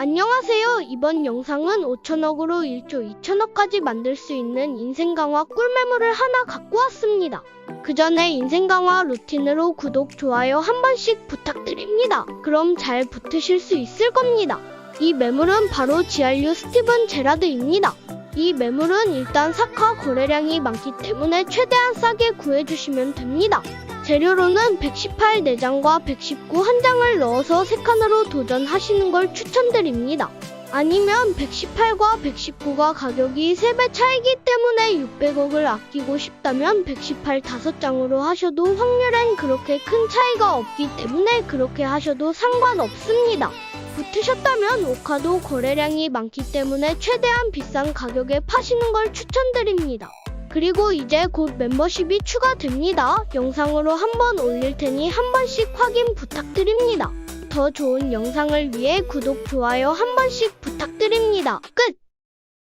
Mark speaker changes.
Speaker 1: 안녕하세요. 이번 영상은 5천억으로 1조 2천억까지 만들 수 있는 인생 강화 꿀매물을 하나 갖고 왔습니다. 그 전에 인생 강화 루틴으로 구독, 좋아요 한 번씩 부탁드립니다. 그럼 잘 붙으실 수 있을 겁니다. 이 매물은 바로 GRU 스티븐 제라드입니다. 이 매물은 일단 사카 거래량이 많기 때문에 최대한 싸게 구해주시면 됩니다. 재료로는 118 4장과 119한 장을 넣어서 3칸으로 도전하시는 걸 추천드립니다. 아니면 118과 119가 가격이 3배 차이기 때문에 600억을 아끼고 싶다면 118 5장으로 하셔도 확률엔 그렇게 큰 차이가 없기 때문에 그렇게 하셔도 상관없습니다. 붙으셨다면 오카도 거래량이 많기 때문에 최대한 비싼 가격에 파시는 걸 추천드립니다. 그리고 이제 곧 멤버십이 추가됩니다. 영상으로 한번 올릴 테니 한 번씩 확인 부탁드립니다. 더 좋은 영상을 위해 구독, 좋아요 한 번씩 부탁드립니다. 끝!